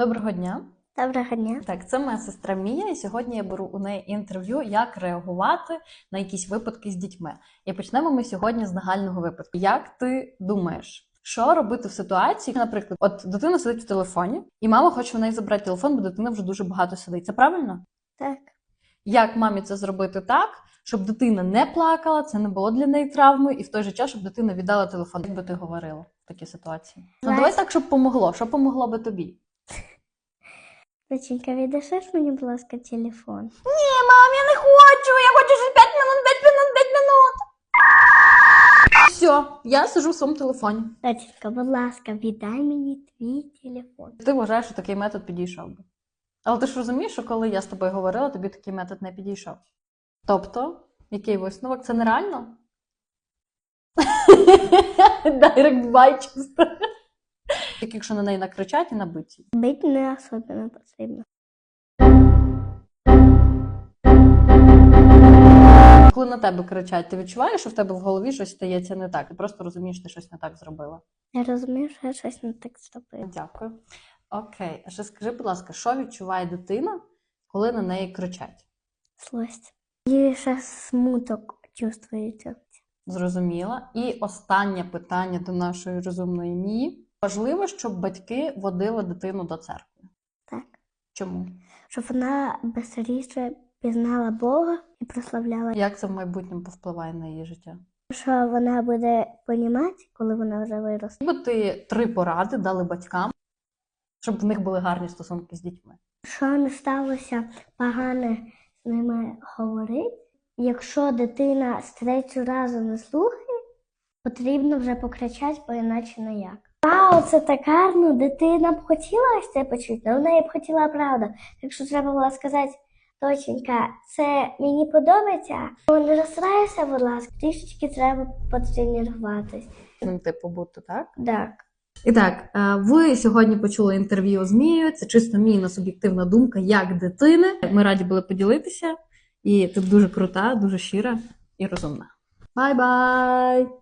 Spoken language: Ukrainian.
Доброго дня. Доброго дня. Так, це моя сестра Мія, і сьогодні я беру у неї інтерв'ю, як реагувати на якісь випадки з дітьми. І почнемо ми сьогодні з нагального випадку. Як ти думаєш, що робити в ситуації? Наприклад, от дитина сидить в телефоні, і мама хоче в неї забрати телефон, бо дитина вже дуже багато сидить. Це правильно? Так. Як мамі це зробити так, щоб дитина не плакала, це не було для неї травмою, і в той же час, щоб дитина віддала телефон, як би ти говорила в такій ситуації? Ну давай так, щоб помогло. Що помогло би тобі? Доченька, віддашиш мені, будь ласка, телефон? Ні, мам, я не хочу. Я хочу ще 5 минут, 5 минут, 5 минут. Все, я сижу в своєму телефоні. Доченька, будь ласка, віддай мені твій телефон. Ти вважаєш, що такий метод підійшов би. Але ти ж розумієш, що коли я з тобою говорила, тобі такий метод не підійшов. Тобто, який висновок? Це нереально? Директ бай чисто. Тільки якщо на неї накричать і набить її. Бить не особливо потрібно. Коли на тебе кричать, ти відчуваєш, що в тебе в голові щось стається не так. Ти просто розумієш, що ти щось не так зробила. Я розумію, що я щось не так зробила. Дякую. Окей, а ще скажи, будь ласка, що відчуває дитина, коли на неї кричать? Злость. І ще смуток чувствується. Зрозуміла. І останнє питання до нашої розумної мії. Важливо, щоб батьки водили дитину до церкви. Так. Чому? Щоб вона бистріше пізнала Бога і прославляла. Як це в майбутньому повпливає на її життя? Що вона буде понімати, коли вона вже виросте. Якби ти три поради дали батькам, щоб в них були гарні стосунки з дітьми. Що не сталося погане з ними говорити. Якщо дитина з третього разу не слухає, потрібно вже покричати, бо іначе ніяк. Вау, це так гарно, дитина б хотіла ось це почути, але в неї б хотіла правда. Так що треба було сказати, доченька, це мені подобається, але не розстраюся, будь ласка, трішечки треба потренуватись. Ним типу бути, так? Так. І так, е, ви сьогодні почули інтерв'ю з Мією. Це чисто Міїна суб'єктивна думка як дитини. Ми раді були поділитися. І ти дуже крута, дуже щира і розумна. Бай-бай!